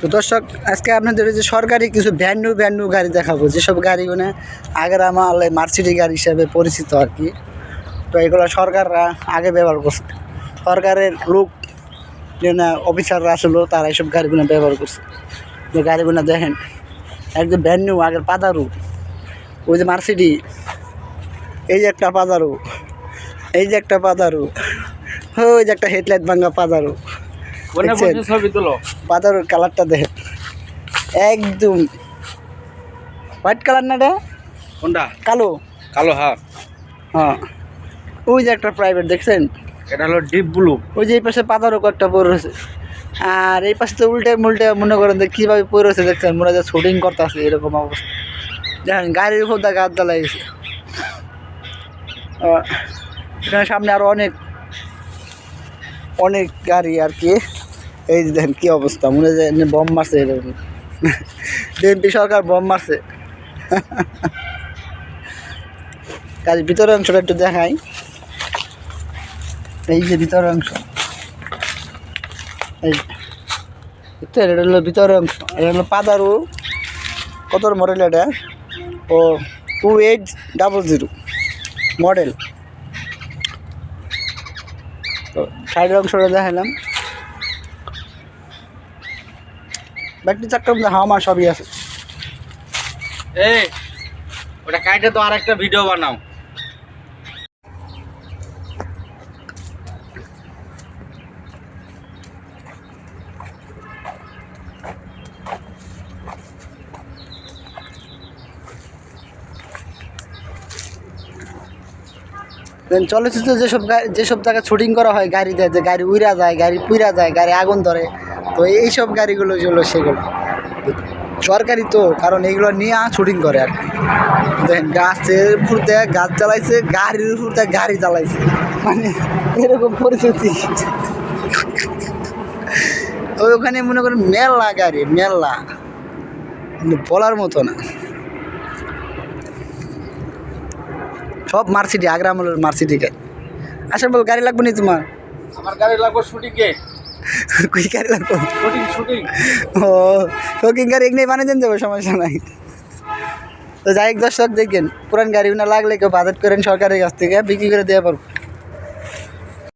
তো দর্শক, আজকে আপনাদের যে সরকারি কিছু ভ্যান নিউ ভ্যান নিউ গাড়ি দেখাবো, যেসব গাড়িগুলো আগের আমার মার্সিডি গাড়ি হিসাবে পরিচিত আর কি, তো এগুলো সরকাররা আগে ব্যবহার করছে। সরকারের লোক না অফিসাররা আসলো, তারা এইসব গাড়িগুলো ব্যবহার করছে। যে গাড়িগুলো দেখেন একদম ভ্যান নিউ আগের পাদারু, ওই যে মার্সিডি এই যে একটা পাদারু, এই যে একটা পাদারু, ওই যে একটা হেডলাইট ভাঙ্গা পাদারু। পাতার কালারটা দেখেন। একদম। হোয়াইট কালার না রে কোনটা? কালো। কালো হ্যাঁ। হ্যাঁ। ওই যে একটা প্রাইভেট দেখছেন? এটা হলো ডিপ ব্লু ওই যে এই পাশে পাতারও কয়েকটা পড়ে রয়েছে। আর এই পাশে তো উল্টে মুল্টে মনে করেন যে কীভাবে রয়েছে দেখছেন? মনে হয় শুটিং করতে আছে এরকম অবস্থা। দেখেন গাড়ির উপর দা গাছ জ্বালাই গেছে। আহ, এখানে সামনে আরও অনেক অনেক গাড়ি আর কি। এই যে দেখেন কী অবস্থা, মনে হয় বম মারছে এরকম। বিএনপি সরকার বম মারছে। কাজ ভিতরের অংশটা একটু দেখাই। এই যে ভিতরের অংশ। এই বুঝতে এটা হলো ভিতরের অংশ, এটা হলো পাদারু। কত মডেল এটা? ও, two eight double zero model. তো সাইডের অংশটা দেখালাম ব্যাটারি মধ্যে হাওয়া সবই আছে। এই ওটা কাইটে তো আরেকটা ভিডিও বানাও। চলচ্চিত্র যেসব যেসব জায়গায় শুটিং করা হয় গাড়ি দেয় যে গাড়ি উইরা যায় গাড়ি পুইরা যায় গাড়ি আগুন ধরে। তো এইসব গাড়িগুলো যেগুলো সেগুলো। সরকারি তো, কারণ এইগুলো নিয়ে শুটিং করে আর দেখেন, গাছের দিয়ে গাছ চালাইছে গাড়ির দিয়ে গাড়ি চালাইছে মানে এরকম পরিস্থিতি। তো ওখানে মনে করেন মেলা গাড়ি, মেলা। বলার মতো না। সব মার্সিডি আগ্রা আমলের মার্সিডি গাড়ি। আচ্ছা বল, গাড়ি লাগবে নি তোমার? আমার গাড়ি লাগবে শুটিং লাগবে শুটিং শুটিং ও শৌখিন গাড়ি এখানে বানিয়ে দেন যাব সমস্যা নাই তো যাই দর্শক দেখেন পুরান গাড়ি না লাগলে কেউ বাজেট করেন সরকারের কাছ থেকে বিক্রি করে দেওয়া পারব